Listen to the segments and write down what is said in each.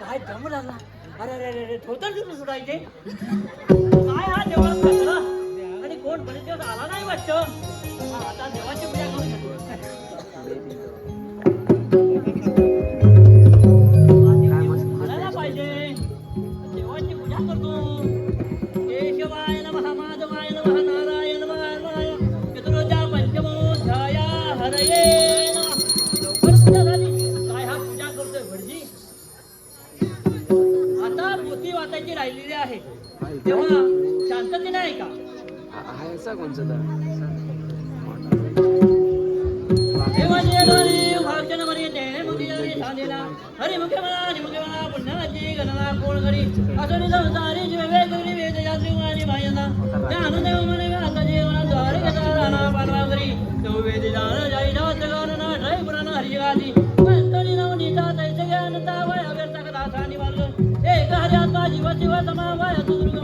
काय दम लागला? अरे अरे अरे अरे धोतर दिसून सुटायचे काय हा देवाला घातला? आणि कोण बरेच दिवस आला नाही वाटतं? आता देवाची पूजा करू शकतो तेव्हा शांततेने ऐका हायचा कोणचा हरिमुखे यात्री आणि भायना त्या अनुदेव म्हणे आता जीवना वेद जाण जाई पुराण हरी गादी पंतणी नव नीता दैत्य ज्ञान एक जीव जीव समा वाय दुर्ग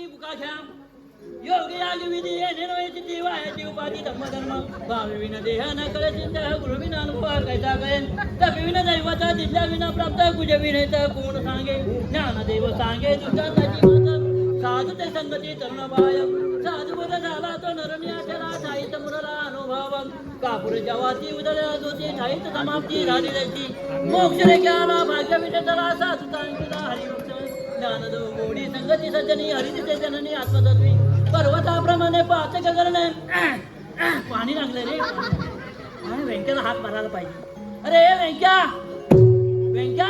तुम्ही बुका घ्या विधी येणे नव्हे उपाधी धर्म धर्म भावी विन देह न कळे चिंता गुरु अनुभव कैसा कळेल तपी विन दैवता प्राप्त कुज विनेत कोण सांगे सांगे दुष्टांताची साधू ते संगती तरुण बाय साधू झाला तो नरण्या ठेला ठाईत मुरला अनुभव उदळ्या जोती ठाईत समाप्ती झाली त्याची मोक्ष भाग्य साधू ज्ञानदेव गोडी संगती सज्जनी हरिते जननी आत्मतत्वी. पर्वताप्रमाणे पाच गगरणे पाणी लागले रे. आणि व्यंक्याला हात मारायला पाहिजे. अरे व्यंक्या! व्यंक्या!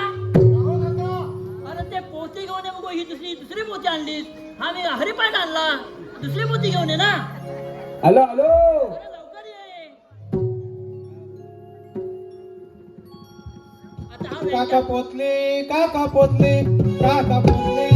अरे ते पोती घेऊन ये बघू ही दुसरी दुसरी पोती आणलीस. हा मी हरिपाठ आणला. दुसरी पोती घेऊन ये ना. Hello hello! हा काका पोचले काका पोचले Cada mulher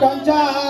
माझा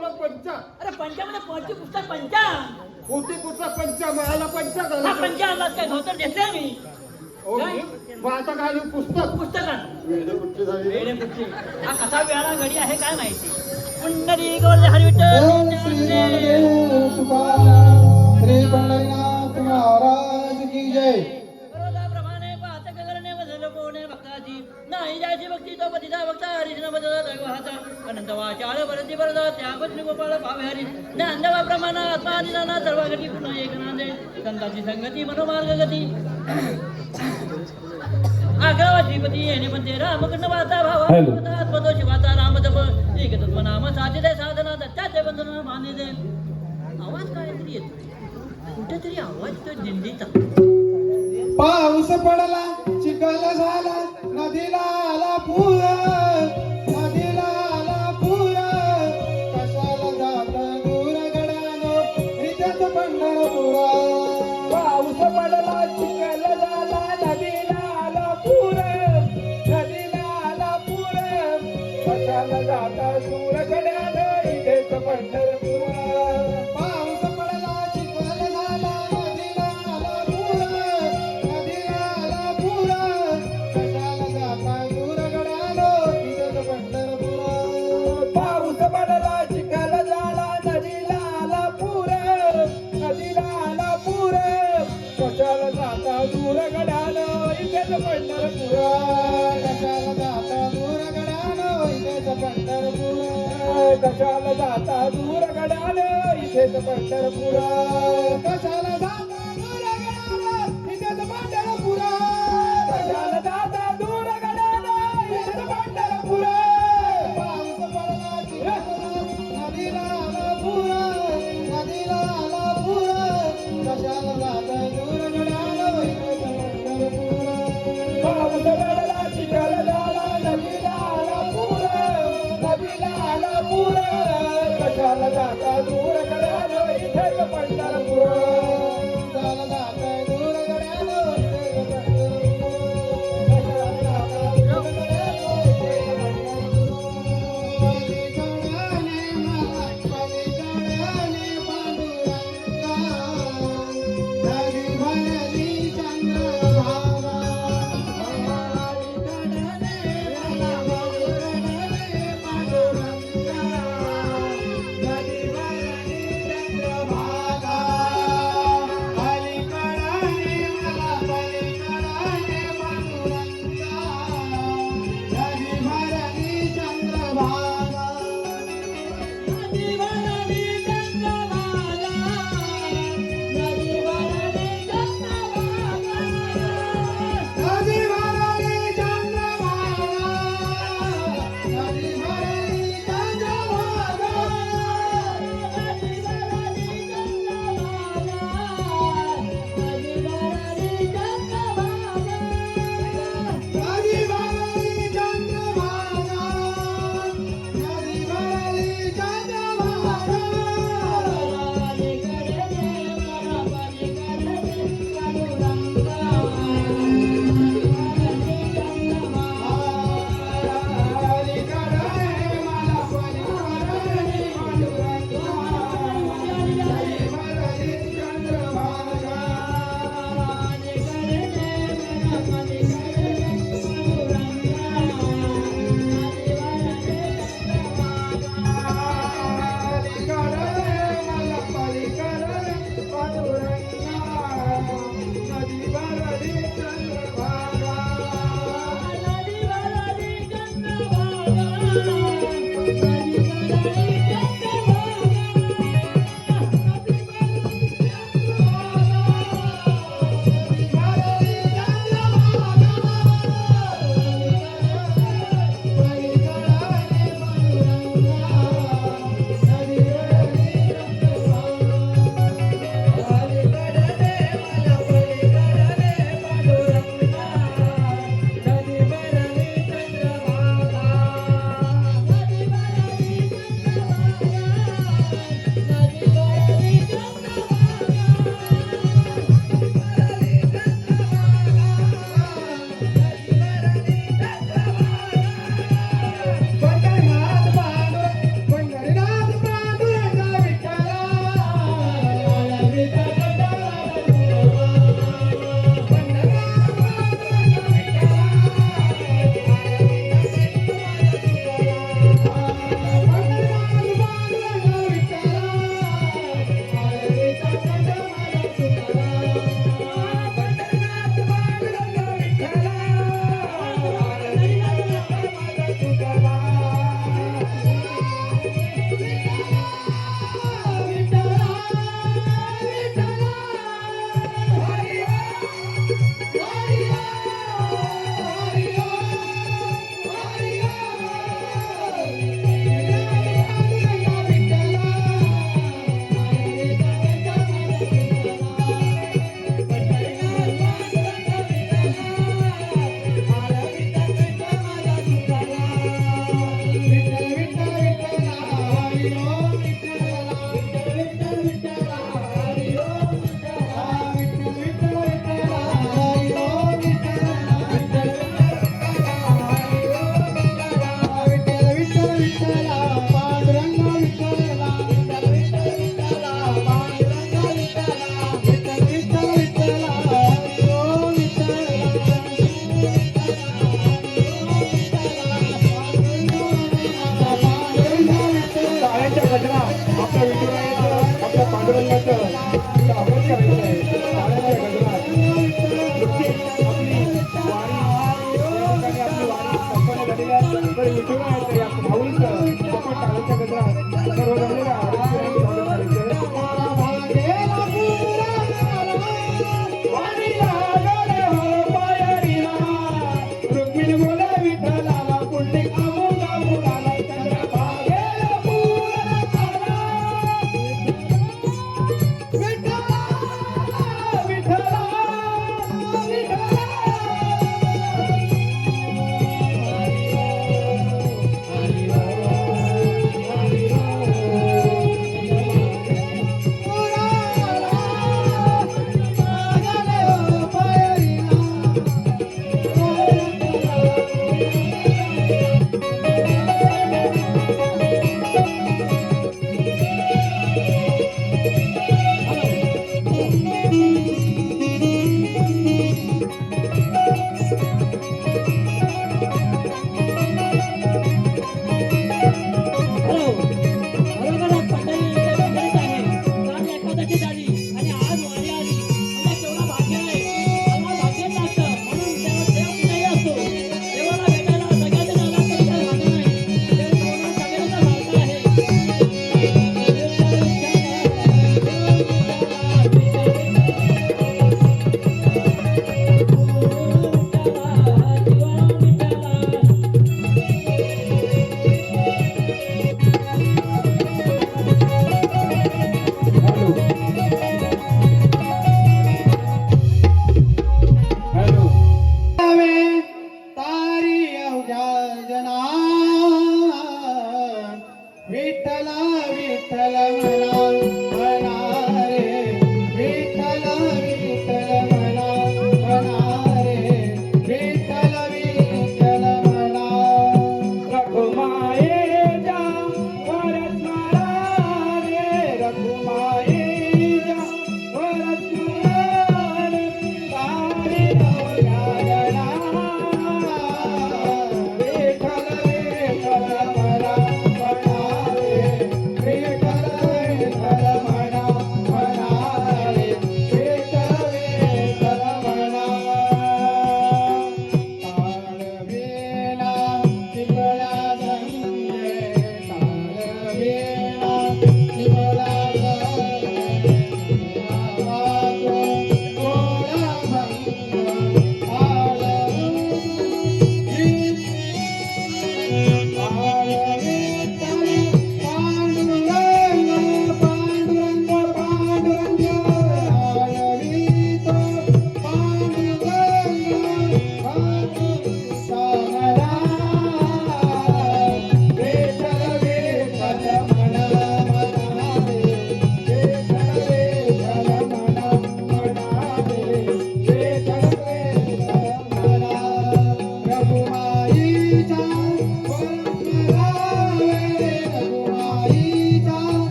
काय आता बोलला पंचा. अरे पंचामध्ये पोहची पुस्तक पंचांग. होती कुठला पंचा मिळाला पंचा हा झाला पंचांग काय धोतर घेतले मी हो मग आता काय आलं? पुस्तक. पुस्तकात. कुठची झाली. हा कसा वेळा घडी आहे काय माहिती? पुंडरी गवळले हरिविठ्ठल. ओम श्री ज्ञानदेव तुकाराम श्री पंढरीनाथ महाराज की जय. तो पतीचा भक्त हरिष्ण बदल दैवहाचा वरती वरदा त्यापत्नी गोपाळ भावे हरी ज्ञानदेवा प्रमाण आत्मा आणि एक संगती मनोमार्ग गती आग्रावा श्रीपती येणे म्हणते रामकृष्ण वाचा भावा आत्मतो शिवाचा राम जप एक तत्व नाम साचे दे साधना दत्ताचे बंधन माने आवाज काय तरी येतो. कुठेतरी आवाज तो दिंडीचा पाऊस पडला चिखल झाला. नदीला आला पूर. कशाला जाता दूर गडाने इथेच पंढरपुरा कशाला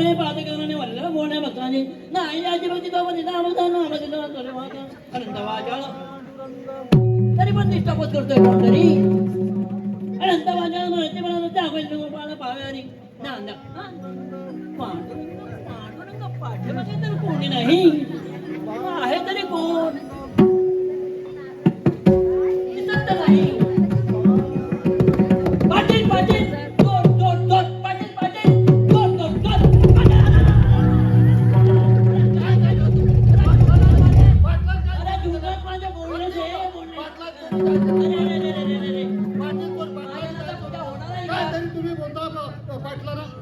വളരെ ബാധകമാണ് വളരെ മോനെ ഭക്താനി तरी पण निष्ठापत करतोय कोणतरी. अनंत माझ्या म्हणते मला दाखवेल गोपाला पाव्याने नांदा. पांडुरंग पांडुरंग पाठ्यामध्ये तर कोणी नाही. आहे तरी कोण?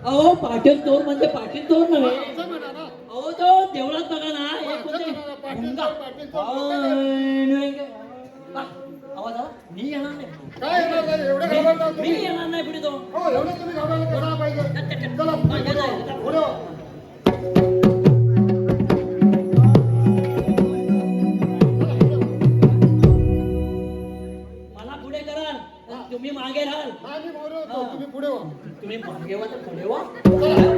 अहो पाटील चोर म्हणजे पाटील चोर नव्हे. अहो तो देवळात बघा ना एक आवाज मी येणार नाही. मी येणार नाही पुढे तो. तुम्ही भाग्यवान पुढे वा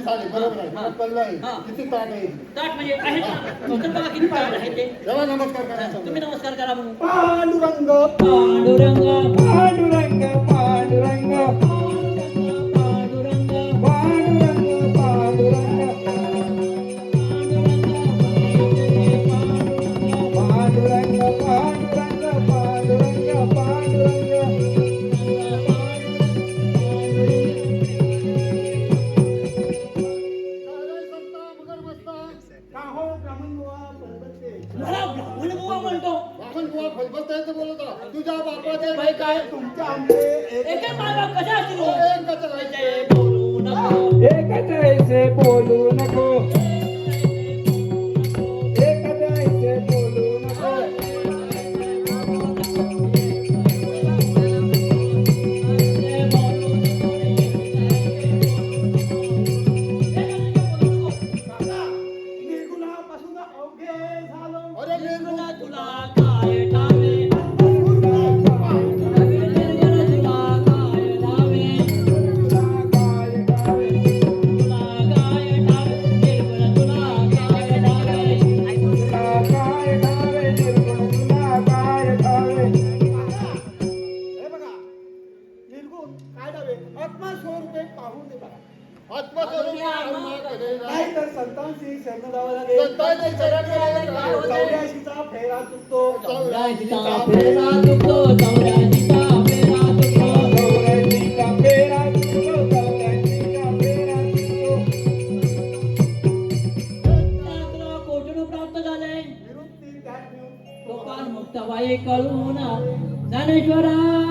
किती झाले बरोबर आहे. पल्ला आहे. हा. किती ताट आहे? ताट म्हणजे आहे ना किती पाय आहे ते? जरा नमस्कार करा. तुम्ही नमस्कार करा म्हणून. पांडुरंग. पांडुरंग. पांडुरंग. संतांशी शरण जावं लागेल संतांशी ज्ञानेश्वरा!